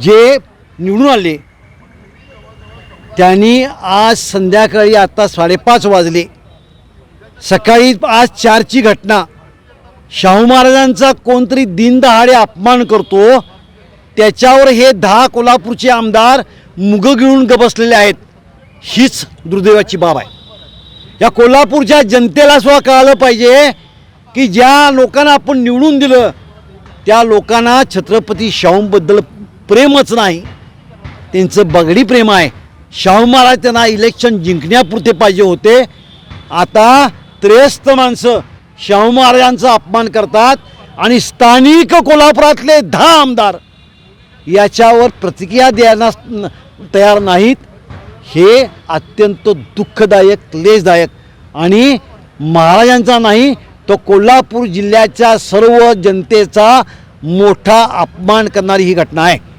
जे निवडून आले त्यांनी आज संध्याकाळी आत्ता साडेपाच वाजले. सकाळी आज चारची घटना. शाहू महाराजांचा कोणतरी दिनदहाडे अपमान करतो त्याच्यावर हे दहा कोल्हापूरचे आमदार मुग गिळून गबसलेले बसलेले आहेत. हीच दुर्दैवाची बाब आहे. या कोल्हापूरच्या जनतेला सुद्धा कळालं पाहिजे की ज्या लोकांना आपण निवडून दिलं त्या लोकांना छत्रपती शाहूंबद्दल प्रेमच नाही. त्यांचं बगडी प्रेम आहे. शाहू महाराज त्यांना इलेक्शन जिंकण्यापुरते पाहिजे होते. आता त्रेस्त माणसं शाहू महाराजांचा अपमान करतात आणि स्थानिक कोल्हापुरातले दहा आमदार याच्यावर प्रतिक्रिया द्यायला न- तयार नाहीत. हे अत्यंत दुःखदायक क्लेशदायक आणि महाराजांचा नाही तो कोल्हापूर जिल्ह्याच्या सर्व जनतेचा मोठा अपमान करणारी ही घटना आहे.